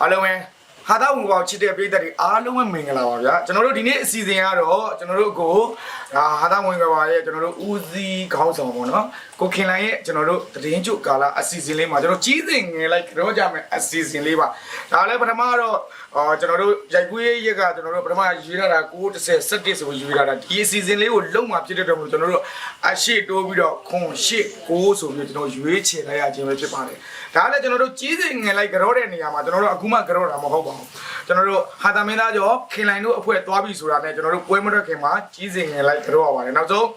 အားလုံးပဲဟာတာဝင်ပေါချစ်တဲ့ပြည်သက်တွေအားလုံးပဲမင်္ဂလာပါဗျာကျွန်တော်တို့ဒီနေ့အစီအစဉ်ကတော့ကျွန်တော်တို့ကိုဒါဟာတာဝင်ကပါရဲ့ကျွန်တော်တို့ဦးစီးခေါင်းဆောင်ပေါ့နော် ကိုခင်လိုင်ရဲ့ကျွန်တော်တို့သတင်းချုပ်ကာလာအစီအစဉ်လေးမှာကျွန်တော်ကြီးစင်ငယ်လိုက်ကြောကြမယ်အစီအစဉ်လေးပါဒါလည်းပထမတော့အာကျွန်တော်တို့ရိုက်ကွေးရက်ကကျွန်တော်တို့ပထမရွေးရတာ930 17ဆိုရွေးရတာဒီအစီအစဉ်လေးကိုလုံးဝဖြစ်တဲ့တော့မလို့ကျွန်တော်တို့အရှိတိုးပြီးတော့ခွန်ရှစ်9ဆိုပြီးကျွန်တော်ရွေးချယ်လိုက်ရခြင်းပဲဖြစ်ပါတယ်ဒါလည်းကျွန်တော်တို့ကြီးစင်ငယ်လိုက်ကြောတဲ့နေရာမှာကျွန်တော်တို့အခုမှကြောတာမဟုတ်ပါဘူးကျွန်တော်တို့ဟာတာမင်းသားကျော်ခင်လိုင်တို့အဖွဲ့သွားပြီဆိုတာနဲ့ကျွန်တော်တို့ပွဲမထွက်ခင်မှာကြီးစင်ငယ်လိုက်ကြောရပါတယ်နောက်ဆုံး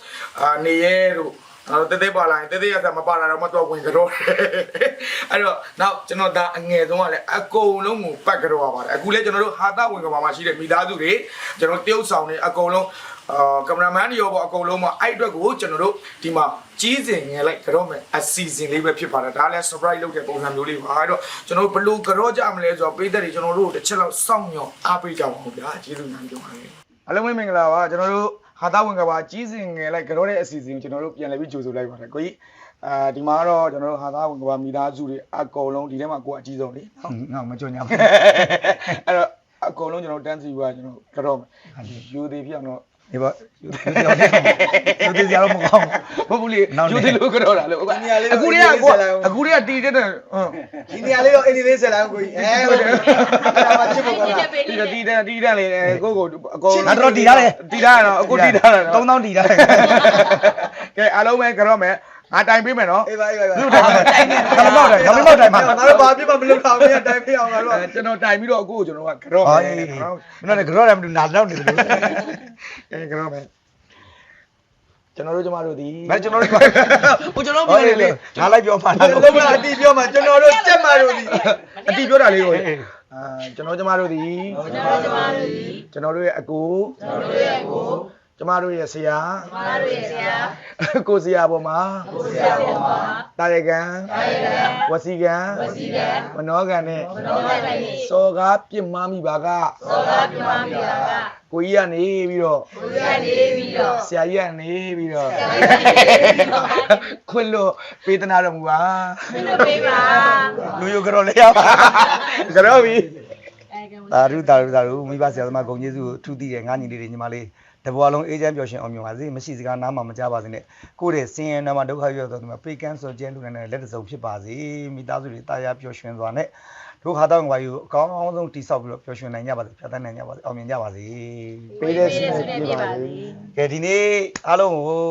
အာနေရဲတို့ အဲ့တော့တဲတဲပါလာရင်တဲတဲရတာမပါလာတော့မတော့ဝင်ကြတော့အဲ့တော့နောက်ကျွန်တော်ဒါအငယ်ဆုံးကလည်းအကုန်လုံးကိုပတ်ကြတော့ပါပါတယ်အခုလည်းကျွန်တော်တို့ဟာတာဝင်ကဘာမှာရှိတဲ့မိသားစုတွေကျွန်တော်တရုပ်ဆောင်တွေအကုန်လုံးအာကင်မရာမန်တွေရောပေါ့အကုန်လုံးပေါ့အဲ့အတွက်ကိုကျွန်တော်တို့ဒီမှာကြီးစင်ငယ်လိုက်ကြတော့မယ်အစီအစဉ်လေးပဲဖြစ်ပါတယ်ဒါလည်း surprise လုပ်တဲ့ပုံစံမျိုးလေးပါအဲ့တော့ကျွန်တော်တို့ဘယ်လို့ကြတော့ကြမလဲဆိုတော့ပေးတဲ့တွေကျွန်တော်တို့တစ်ချက်လောက်စောင့်မျှော်အားပေးကြပါဦးဗျာကျေးဇူးများပြောပါတယ်အလုံးမင်္ဂလာပါကျွန်တော်တို့ ဟာတာဝင်ကဘာကြီးစင်ငယ်လိုက်ကြတော့တဲ့အစီအစဉ်ကိုကျွန်တော်တို့ပြန်လည်ပြီးကြိုဆိုလိုက်ပါတယ်ကိုကြီးအာဒီမှာတော့ကျွန်တော်တို့ဟာသားဝင်ကဘာမိသားစုတွေအကုန်လုံးဒီထဲမှာကိုကအကြီးဆုံးလေနော်ငါမကြွညာဘူးအဲ့တော့အကုန်လုံးကျွန်တော်တန်းစီပါကျွန်တော်ကတော့ယူသေးပြအောင်တော့ ဒီပေါ့ယူသေးစရာတော့မကောင်းဟုတ်ဘူးလေနောက်နေ့ယူသေးလို့ကတော့တာလို့အခုတည်းကအခုတည်းကအခုတည်းကတီးတဲ့တဲ့ဟုတ်ဒီနေရာလေးတော့အင်းဒီလေးဆက်လာကိုကြီးအဲဟုတ်တယ်အဲ့ဒါမှချစ်ဖို့ကောင်းတာတီးတဲ့တီးတဲ့တီးတဲ့လေကိုကိုအကုန်ငါတော့တီးထားတယ်တီးထားရတော့အခုတီးထားတယ်3000တီးထားတယ်ကဲအားလုံးပဲကြောမယ် ငါတိုင်ပေးမယ်နော်အေးပါအေးပါလူတိုင်မယ်ခမမောက်တယ်ခမမောက်တယ်မှာငါတို့ဘာပြမမလုပ်တော့ဘူးတိုင်ပြအောင်ငါတို့ကျွန်တော်တိုင်ပြီးတော့အခုကျွန်တော်ကကြောဟောမယ်ဒီနော်လည်းကြောတယ်မလို့နာတော့နေတယ်လို့ကဲကြောမယ်ကျွန်တော်တို့ကျမတို့ဒီမကျွန်တော်တို့ဟိုကျွန်တော်ပြောနေလေငါလိုက်ပြောမှလားလုံးဝအတီးပြောမှကျွန်တော်တို့ကြက်မာတို့ဒီအတီးပြောတာလေးကိုအာကျွန်တော်ကျမတို့ဒီကျွန်တော်ကျမတို့ဒီကျွန်တော်တို့ရဲ့အကိုကျွန်တော်တို့ရဲ့ကို ကျမတို့ရဲ့ဆရာကျမတို့ရဲ့ဆရာကိုဆရာပေါ်မှာကိုဆရာပေါ်မှာတာရကံတာရကံဝစီကံဝစီကံမနောကံနဲ့မနောကံနဲ့စောကားပြစ်မှားမိပါကသောကပြမမိတာကကိုကြီးကနေပြီးတော့ကိုရနေပြီးတော့ဆရာကြီးကနေပြီးတော့ဆရာကြီးကနေပြီးတော့ခွင့်လို့ပေးသနာတော်မူပါဘယ်လိုပေးပါလူယိုကြောလေးရပါကြောပြီအဲကံသာရုသာရုသာရုမိဘဆရာသမားဂုံကျေးဇူးကိုထူတည်တယ်ငါညီလေးတွေညီမလေး တဘွားလုံးအေးချမ်းပျော်ရွှင်အောင်မြင်ပါစေမရှိစကားနားမှာမကြပါစေနဲ့ကိုယ့်ရဲ့စင်ရနာမှာဒုက္ခရောက်တော့ဒီမှာပေကန်းဆိုကျဲလူနေတဲ့လက်တစုံဖြစ်ပါစေမိသားစုတွေတာယာပျော်ရွှင်စွာနဲ့တို့ခါတော့ငွာယူအကောင်းဆုံးတိဆောက်ပြီးတော့ပျော်ရွှင်နိုင်ကြပါစေဖြတ်သန်းနိုင်ကြပါစေအောင်မြင်ကြပါစေပေးတဲ့ဆုဆုနဲ့နဲ့ပြပြပါပါစေစေကဲဒီနေ့အားလုံးကို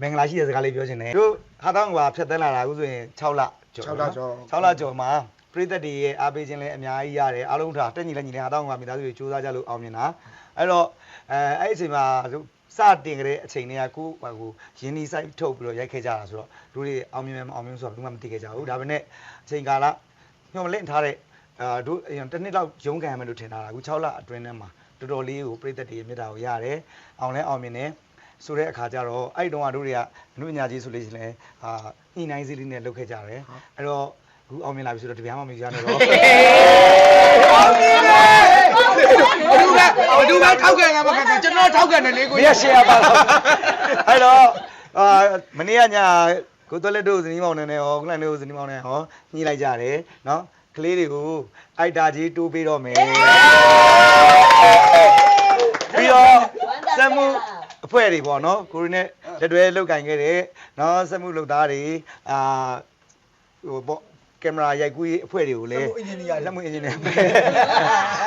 မင်္ဂလာရှိတဲ့စကားလေးပြောချင်တယ်တို့ခါတော့ငွာဖြတ်သန်းလာတာအခုဆိုရင်6လကျော်6လကျော်6လကျော်မှာ ပရိသတ်တွေရဲ့အားပေးခြင်းလည်းအများကြီးရတယ်အားလုံးထားတက်ညီလက်ညီလည်းအားတော့ငွာမိသားစုတွေစူးစမ်းကြလို့အောင်မြင်တာအဲ့တော့အဲအဲ့ဒီအချိန်မှာတို့စတင်ကြတဲ့အချိန်တွေကကိုဟိုကိုရင်းနှီးဆိုင်ထုတ်ပြီးတော့ရိုက်ခဲ့ကြတာဆိုတော့လူတွေအောင်မြင်မယ်မအောင်မြင်ဘူးဆိုတော့ဘူးမှမသိခဲ့ကြဘူးဒါပေမဲ့အချိန်ကာလညှော်လင့်ထားတဲ့အာတို့အရင်တစ်နှစ်လောက်ရုန်းကန်ရမယ်လို့ထင်တာအခု6လအတွင်းထဲမှာတော်တော်လေးကိုပရိသတ်တွေရဲ့မေတ္တာကိုရတယ်အောင်လဲအောင်မြင်တယ်ဆိုတဲ့အခါကျတော့အဲ့ဒီတုန်းကတို့တွေကအနုညာကြီးဆိုလို့ရှိရင်လည်းအာညှိနှိုင်းစည်းလေးနဲ့လုပ်ခဲ့ကြတယ်အဲ့တော့ အခုအောင်မြင်လာပြီဆိုတော့တပြားမှမရနိုင်တော့ဘယ်သူကဘယ်သူကထောက်ခံရမှာကကျွန်တော်ထောက်ခံတယ်လေကိုမရရှယ်ရပါတော့အဲ့တော့အာမနေ့ကညကိုသွက်လက်တို့ဇနီးမောင်နဲ့ဟောခလိုင်းတို့ဇနီးမောင်နဲ့ဟောညှိလိုက်ကြတယ်နော်ကလေးတွေကိုအိုက်တာကြီးတိုးပေးတော့မယ်ပြီးတော့စက်မှုအဖွဲ့တွေပေါ့နော်ကိုရီနဲ့လက်တွဲလုတ်ကင်ခဲ့တဲ့နော်စက်မှုလုပ်သားတွေအာဟိုပေါ့ ကင်မရာရိုက်ကူးရေးအဖွဲ့တွေကိုလည်းအင်ဂျင်နီယာလက်မှုအင်ဂျင်နီယာ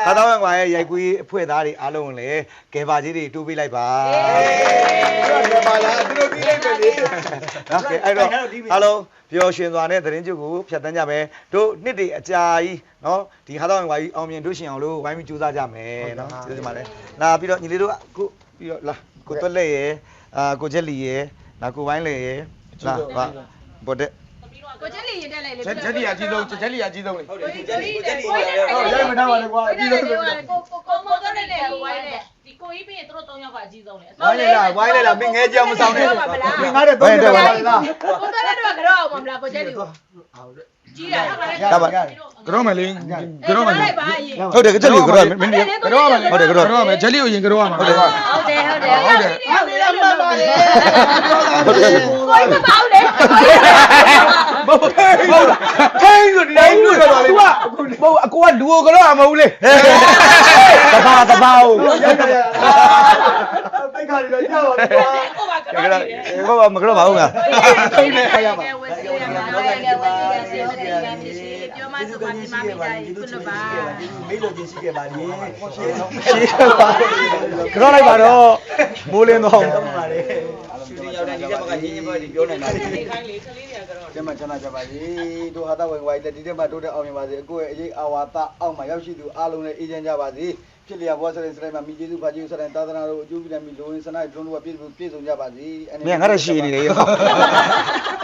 သာတော်ဝင်ကွာရဲ့ရိုက်ကူးရေးအဖွဲ့သားတွေအားလုံးကိုလည်းကယ်ပါကြီးတွေတိုးပေးလိုက်ပါအဲ့ဒါပါလားသူတို့ပြီးလိုက်ပဲလေနော်ကဲအဲ့တော့အားလုံးပျော်ရွှင်စွာနဲ့သတင်းကြုပ်ကိုဖြတ်တန်းကြမယ်တို့နှစ်တွေအကြာကြီးနော်ဒီခါတော်ဝင်ကွာကြီးအောင်မြင်တို့ရှင်အောင်လို့ဝိုင်းပြီးကြိုးစားကြမယ်နော်ကျေးဇူးပါတယ်နာပြီးတော့ညီလေးတို့ခုပြီးတော့လာကိုတွက်လက်ရယ်အာကိုချက်လီရယ်နာကိုဝိုင်းလေရယ်လာဟာဘော်တဲ့ကိုချက် လီရင်တက်လိုက်လေချက်ချက်လီအကြီးဆုံးချက်လီအကြီးဆုံးလေဟုတ်တယ်ဒီချက်ဒီချက်ဒီကိုရရက်တယ်ရိုက်မထားပါနဲ့ကွာအကြီးဆုံးကိုကိုကိုမောတော့နဲ့ဝိုင်းနဲ့ဒီကိုကြီးပြီးရင်တို့၃ယောက်ကအကြီးဆုံးလေဝိုင်းလေလားဝိုင်းလေလားမင်းငဲကြောင်မဆောင်နဲ့မလားမင်းငါတဲ့သုံးချက်ပါလားကိုတော့လည်းတော့ကတော့အောင်မလားကိုချက်လီကို ကြီးတာဟုတ်ပါလေကြောမယ်လေကြောမယ်လေပါအရင်ဟုတ်တယ်ကချက်လီကတော့မင်းတို့ကြောမယ်လေကြောမယ်ချက်လီကိုရင်ကြောရမှာဟုတ်တယ်ဟုတ်တယ်ဟုတ်တယ်ဟုတ်တယ်ဟုတ်တယ်မှန်ပါလေဟုတ်တယ်ကိုကြီးမပေါ့လေမဟုတ်ဟုတ်ထိုင်းဆိုဒီတိုင်းတွေ့တော့လေမဟုတ်အကိုကလူကိုကတော့မဟုတ်လေတဘာတဘာဟုတ်ရရရပိတ်ခါရီတော့ရပါဘူးကွာကိုပါကကတော့ဲနေတယ်ဘောမကတော့ပါဘူးလားထိနေခါရပါ ပြောမှဆိုမှဒီမှာမိတိုင်းခုနပါမေးလို့ချင်းရှိခဲ့ပါလေရှင်းတော့ရှိခဲ့ပါကတော့လိုက်ပါတော့မိုးလင်းတော့တော့ပါလေရှူတင်ရောက်တဲ့ဒီတက်မှာရင်းရင်းပွဲဒီပြောနေတာလေဒီခိုင်းလေးကလေးတွေကတော့ကျမချနာကြပါစေတို့ဟာတာဝင်ဝိုင်းတဲ့ဒီတက်မှာတိုးတက်အောင်မြင်ပါစေအကိုရဲ့အရေးအာဝါသအောက်မှာရောက်ရှိသူအားလုံးနဲ့အေးချမ်းကြပါစေ ဖြစ်လျာဘောဆရင်စလိုက်မှာမိကျေးဇူးဖာကျေးဇူးဆရင်သာသနာတော်အကျိုးပြုတဲ့မိလိုရင်းစနိုင်ဒရုန်းတို့ကပြည့်စုံပြည့်စုံကြပါစေမင်းငါတော့ရှည်နေလေ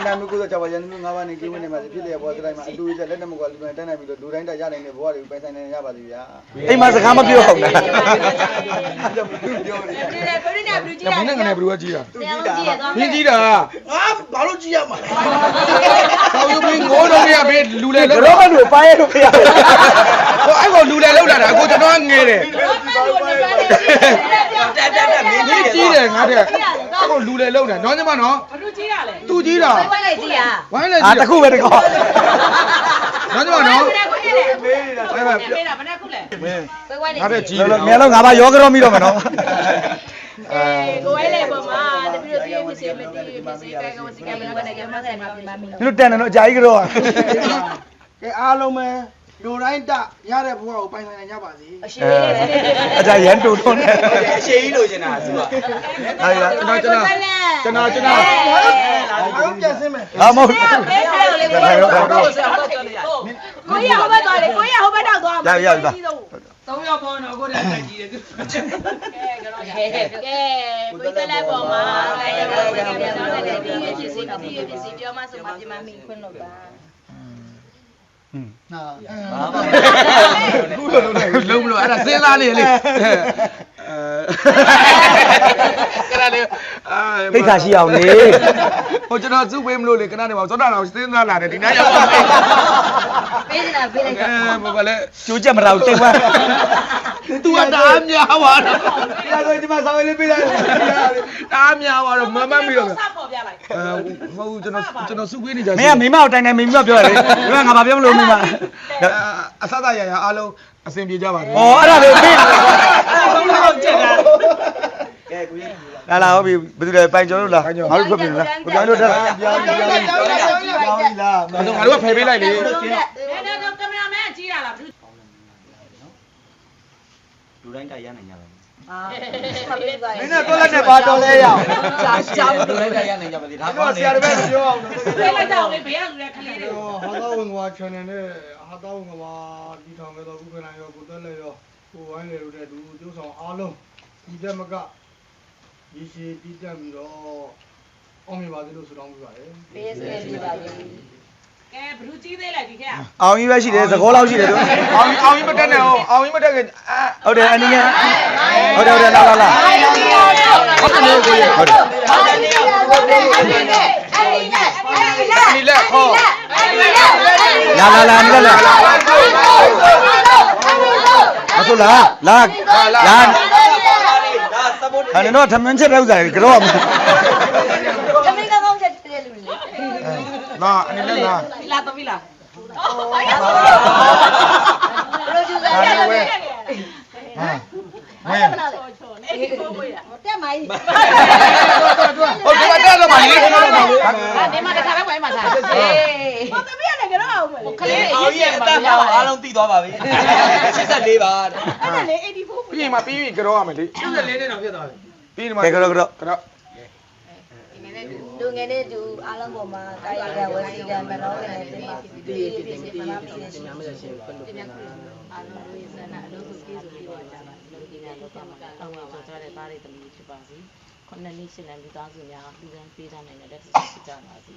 နာမကုသိုလ်ကြောင့်ရန်သူငါးပါးနဲ့ကိဝင်းနေမှာဖြစ်လျာဘောဆလိုက်မှာအတူတူလက်နဲ့မကွာလူတိုင်းတန်းနိုင်ပြီးတော့လူတိုင်းတရနိုင်တဲ့ဘဝတွေကိုပိုင်ဆိုင်နိုင်ရပါစေဗျာအိမ်မှာစကားမပြောအောင်လားပြောနေဒီလေပရိနာဘလူကြီးဒါမင်းနဲ့ငါနဲ့ဘယ်လိုကြည့်တာတယ်အောင်ကြည့်ရသွားမင်းကြည့်တာငါ ဘာလို့ကြည့်ရမှာလဲဆောင်းယူမင်းငိုးတော့ရဘေးလူလေကလောက်တော့မလို့ပါရလို့ခရဟိုအဲ့ကိုလူလေလောက်လာတာအခုကျွန်တော်ငယ်တယ်တက်တက်တက်မင်းမင်းကြည့်တယ်ငါတဲ့အဲ့ကိုလူလေလောက်တာနော်ညီမနော်ဘလူကြီးရလေသူကြည့်တာဝိုင်းလိုက်ကြည့်ရဝိုင်းလေအာကြည့်တခုပဲတကောနော်ညီမနော်ဘယ်ခုလဲမေးနေတာအဲ့ဒါပေးတာဘယ်ခုလဲမင်းဝိုင်းဝိုင်းနေငါတဲ့ကြည့်လောလောမြန်တော့ငါပါရောကြောမိတော့မယ်နော် အဲကိုဝိုင်းလေပေါ်မှာတပည့်တို့တည်းဖြစ်စီမတည်းဖြစ်စီကဲကဝစီကမနကနေကမဆိုင်မှာပြမမီဒီလိုတန်တယ်နော်အကြာကြီးကတော့ကဲအားလုံးပဲလူတိုင်းတရတဲ့ဘဝကိုပိုင်ဆိုင်နိုင်ကြပါစေအရှိလေးလေးအကြာရန်တူတော့နေအရှိကြီးလိုချင်တာသူကအဲ့ဒါကျွန်တော်ကျွန်တော်ကျွန်တော်ကျွန်တော်အားလုံးပြန်ဆင်းမယ်ဟာမဟုတ်ဘယ်ခါလို့လဲကိုရဟိုဘက်သွားလေကိုရဟိုဘက်တော့သွားရရရပါ သုံးယောက်ပေါင်းတော့ကိုယ်တည်းတိုက်ကြည့်တယ်ကဲကတော့ကဲကဲကိုယ်တက်လိုက်ပေါ်မှာကဲရောကဲပြန်တော့လည်းဒီရဖြစ်စီဒီရဖြစ်စီပြောမှဆိုမှပြမမီခွန်းလို့ပါဟာခုလိုလုံးနေလုံးမလို့အဲ့ဒါစဉ်းစားနေလေ အဲကရလေအာသိတာရှိအောင်လေဟိုကျွန်တော်စုပေးမလို့လေခဏနေပါသောတာတော်စဉ်းစားလာတယ်ဒီနေ့ရောက်ပါမယ်ပေးနေတာပေးလိုက်အဲဘာလဲကျိုးချက်မတော့တိတ်ဝမ်းသူကတအားများပါတော့ဒီလိုဒီမှာစာဝေးလေးပေးလိုက်တအားများပါတော့မမတ်ပြီးတော့စပေါ်ပြလိုက်အဲဟိုကျွန်တော်ကျွန်တော်စုပေးနေကြမင်းကမိမကိုတိုင်တိုင်မိမပြောရတယ်ဒီကငါဘာပြောမလို့မိမအဆသာရရအားလုံးအဆင်ပြေကြပါစေဩအဲ့ဒါလေးပေးဆုံးတော့ကျက်တာ ကဲကိုကြီးလာလာဟုတ်ပြီဘယ်သူလဲပိုင်ကျော်လို့လားငါတို့ဖတ်ပြီလားကိုကျော်တို့တက်ပြောင်းပြောင်းပြောင်းပြောင်းပြောင်းလားအဲ့တော့ငါတို့ကဖယ်ပေးလိုက်လေဒါတော့ကင်မရာမန်ကြီးရလားဘူးလူတိုင်းတရနိုင်ကြပါအာမင်းနဲ့တော့လက်နဲ့ပါတော်လဲရအောင်ကြာကြာလူတိုင်းတရနိုင်ကြပါစေဒါဒါကောကင်းဆနေရာတပည့်ပြောအောင်ပေးလိုက်တော့လေဘေးကလူတွေကခလေးတွေဟာသာဝင်က channel နဲ့ဟာသာဝင်ကဒီထောင်ခဲ့တော့ဥက္ကဋ္ဌရောကိုတက်လက်ရောကိုဝိုင်းလေတို့တဲ့လူကျိုးဆောင်အားလုံးဒီတက်မက ဒီရှိတိတက်ပြီးတော့အောင်မြင်ပါစေလို့ဆုတောင်းပေးပါတယ်ပေးစဲပြပါလေကဲဘလူးကြီးသေးလိုက်ဒီခက်အောင်ကြီးပဲရှိတယ်သကောလောက်ရှိတယ်တို့အောင်အောင်ကြီးမတက်နဲ့အောင်အောင်ကြီးမတက်ခင်အာဟုတ်တယ်အနည်းငယ်ဟုတ်တယ်ဟုတ်တယ်လာလာလာဟုတ်တယ်ကိုရဟုတ်တယ်ဒီလက်ဟောလာလာလာနေလာမဆိုလားလာလာ ဒါစပို့ဟာနေတော့ထမင်းချက်တဲ့ဥစ္စာတွေကတော့လာအနေနဲ့လာလာတော့ပြီလားဝင်းအေးကိုကိုရတက်မိုင်းဟုတ်တယ်တက်တော့ပါလေနေမှာတခါပဲဝိုင်းမှာစား အေး ဟောတမီးရတယ်ကတော့ခလေးအောင်ရဲ့အတန်းအောင်အားလုံးသိသွားပါပြီ84ပါအဲ့ဒါလေ84ပြီးရင်မပြီးရင်ကြောရမယ်လေ84နဲ့တော့ဖြစ်သွားပြီပြီးရင်မကဲကတော့ကတော့ကတော့လူငယ်လေးတူအားလုံးပေါ်မှာတာရတဲ့ဝစီကမနောနဲ့တင်ပါဒီဒီဒီမနာပြင်းရှင်းမရှိဘူးဒီမြတ်အားလုံးရဲ့ဆန္ဒအလုပ်ကိုပြည့်စုံပြီးတော့ကြပါလူပညာလောကမှာတောင်းဝင်ကြတဲ့သားတွေတမီးဖြစ်ပါစေ ခုနှစ်နှစ်ရှင်းတဲ့လူသားစုများလူကန်းပေးထားနိုင်တဲ့ဖြစ်ကြပါစေ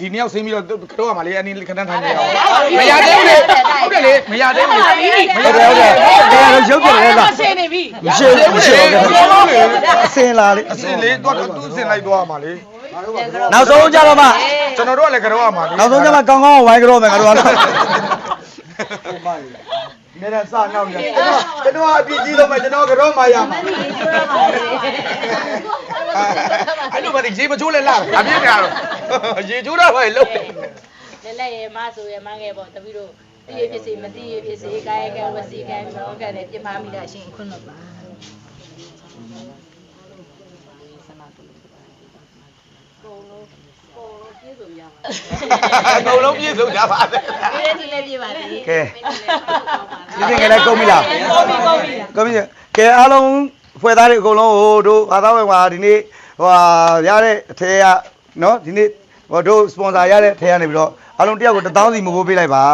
ဒီနေ့ရောက်ဆင်းပြီးတော့ကြောရမှာလေအနေခဏထိုင်နေအောင်မရသေးဘူးလေဟုတ်တယ်လေမရသေးဘူးလေဟုတ်တယ်ဟုတ်တယ်တရားရုပ်ပြလဲလားရှင်းနေပြီမရှိဘူးမရှိဘူးအစင်လာလေအစင်လေးတော့သူ့စင်လိုက်သွားမှာလေနောက်ဆုံးကြတော့မှကျွန်တော်တို့ကလည်းကြောရမှာလေနောက်ဆုံးကြမှာကောင်းကောင်းဝိုင်းကြောမယ်ငါတို့ကတော့ဟုတ်ပါပြီ နေနဲ့စနောက်နေကျွန်တော်အပြစ်ကြီးတော့မှကျွန်တော်ကတော့မှရမှာအဲ့လိုပဲဒီဂျေးမချိုးလဲလာအပြင်းနေရတော့ရေချိုးတာပဲလုံးတယ်လက်လက်ရဲမဆိုရဲမငယ်ပေါ့တပီးတို့တည်ရဖြစ်စီမတည်ရဖြစ်စီကာယကံဝစီကံမောကံနဲ့ပြမမိတာရှင်ခွန်းတော့ပါ အကုန်လုံးပြည့်စုံကြပါစေဒီနေ့ဒီလေးပြပါသေးကဲဒီစင်ကလည်းကုန်ပြီလားကုန်ပြီကုန်ပြီကုန်ပြီကဲအားလုံးဖွဲ့သားတွေအကုန်လုံးဟိုတို့ဘာသာဝင်မှာဒီနေ့ဟိုဟာရတဲ့အထက်ကနော်ဒီနေ့ဟိုတို့စပွန်ဆာရတဲ့အထက်ကနေပြီးတော့အားလုံးတယောက်ကို1000စီမဖို့ပေးလိုက်ပါ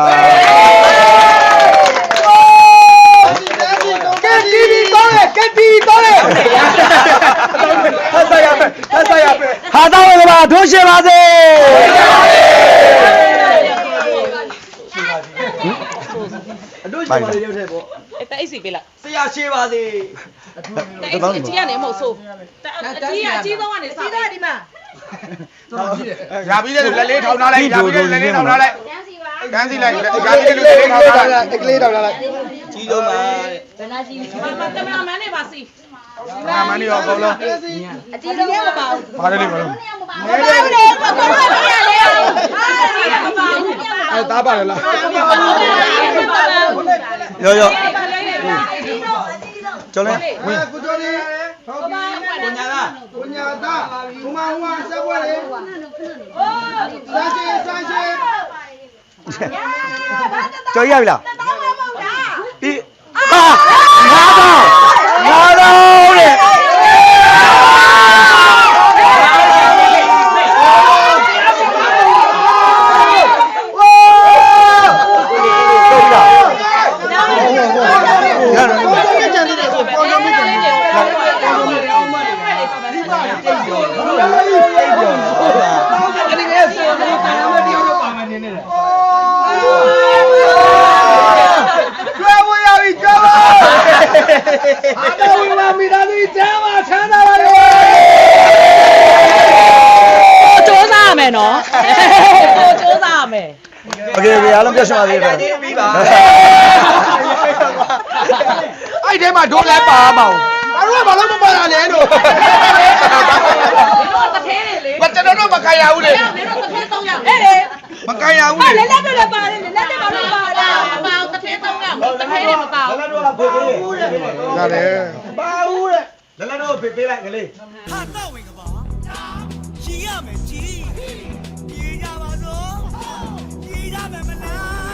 ကဲတီဗီတောင်းရကဲတီဗီတောင်းရဟ တ်ဆိုင်ရမယ်ဟတ်ဆိုင်ရမယ်ဟာသားဝင်ကပါထိုးရှင်ပါစေအတို့ရှင်ပါလေရုပ်ထဲပေါ့တဲ့အိတ်စီပေးလိုက်ဆရာရှေးပါစေတဲ့အိတ်စီအကြီးကနေမဟုတ်ဆိုးအကြီးကအကြီးဆုံးကနေစပြီးတော့ဒီမှာရပြီလေလက်လေးထောင်းထားလိုက်ရပြီလေလက်လေးထောင်းထားလိုက်ကျန်းစီပါကန်းစီလိုက်ရပြီလေလက်လေးထောင်းထားလိုက်ကလေးတောင်လာလိုက်ကြီးဆုံးပါဘယ်နာကြီးမမကင်မရာမန်နဲ့ပါစီ အာမန်ရောအကုန်လုံးအကြီးဆုံးမပါဘူးပါလေလေမလို့မပါဘူးလေကိုကိုမရလေဟာအကြီးမပါဘူးအဲတားပါလေလားရောရောကျော်လဲဝင်ကိုကျော်လေးဟုတ်ပြီကိုညာသားကိုညာသားဟိုမှာဟိုမှာဆက်ပွဲလေစာရှိစာရှိကျော်ရပြီလားဒီဟာငါတော့ โอเคโอเคအားလုံးပြတ်ရှင်းပါသေးတယ် ပြီးပါ အဲ့ထဲမှာဒိုးလဲပါမအောင်အဲ့တော့ဘာလို့မပါတာလဲတို့ တို့တထဲတွေလေ မကျွန်တော်တို့မခံရဘူးလေ နင်တို့တထဲ3ယောက်ဟဲ့လေ မခံရဘူးလေ လက်လက်တွေလည်းပါတယ်လက်လက်တွေဘာလို့ ဖေးပေးဘူးတဲ့ဒါလည်းပါဘူးတဲ့လလတော့ဖေးပေးလိုက်ကလေးဟာတော့ဝင်ကပါရှည်ရမယ်ရှည်ပြေးကြပါစို့ပြေးကြမယ်မလား